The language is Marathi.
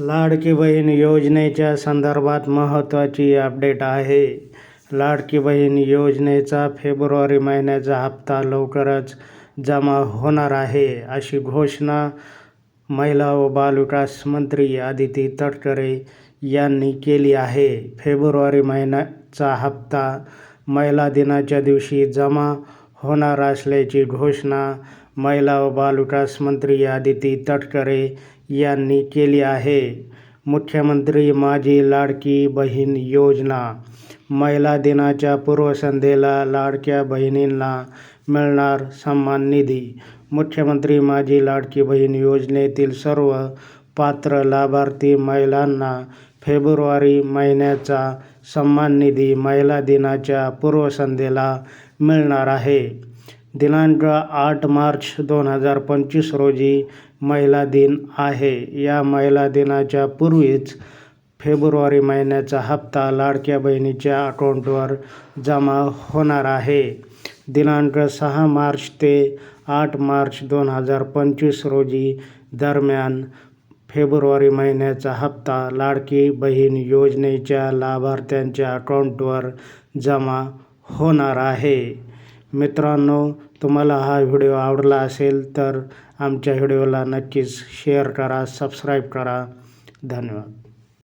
लाडकी बहीण योजनेच्या संदर्भात महत्त्वाची अपडेट आहे. लाडकी बहीण योजनेचा फेब्रुवारी महिन्याचा हप्ता लवकरच जमा होणार आहे अशी घोषणा महिला व बालविकास मंत्री आदिती तटकरे यांनी केली आहे. फेब्रुवारी महिन्याचा हप्ता महिला दिनाच्या दिवशी जमा होणार असल्याची घोषणा महिला व बालविकास मंत्री आदिती तटकरे यांनी केली आहे. मुख्यमंत्री माझी लाडकी बहीण योजना. महिला दिनाच्या पूर्वसंध्येला लाडक्या बहिणींना मिळणार सन्मान निधी. मुख्यमंत्री माझी लाडकी बहीण योजनेतील सर्व पात्र लाभार्थी महिलांना फेब्रुवारी महिन्याचा सन्मान निधी महिला दिनाच्या पूर्वसंध्येला मिळणार आहे. दिनांक आठ मार्च दोन हजार पंचवीस रोजी महिला दिन आहे. या महिला दिनाच्या पूर्वीच फेब्रुवारी महिन्याचा हप्ता लाडक्या बहिणीच्या अकाउंटवर जमा होणार आहे. दिनांक सहा मार्च ते आठ मार्च दोन हजार पंचवीस रोजी दरम्यान फेब्रुवारी महिन्याचा हप्ता लाडकी बहीण योजनेच्या लाभार्थ्यांच्या अकाउंटवर जमा होणार आहे. मित्रांनो तुम्हाला हा व्हिडिओ आवडला असेल तर आमच्या व्हिडिओला नक्कीच शेअर करा सबस्क्राईब करा. धन्यवाद.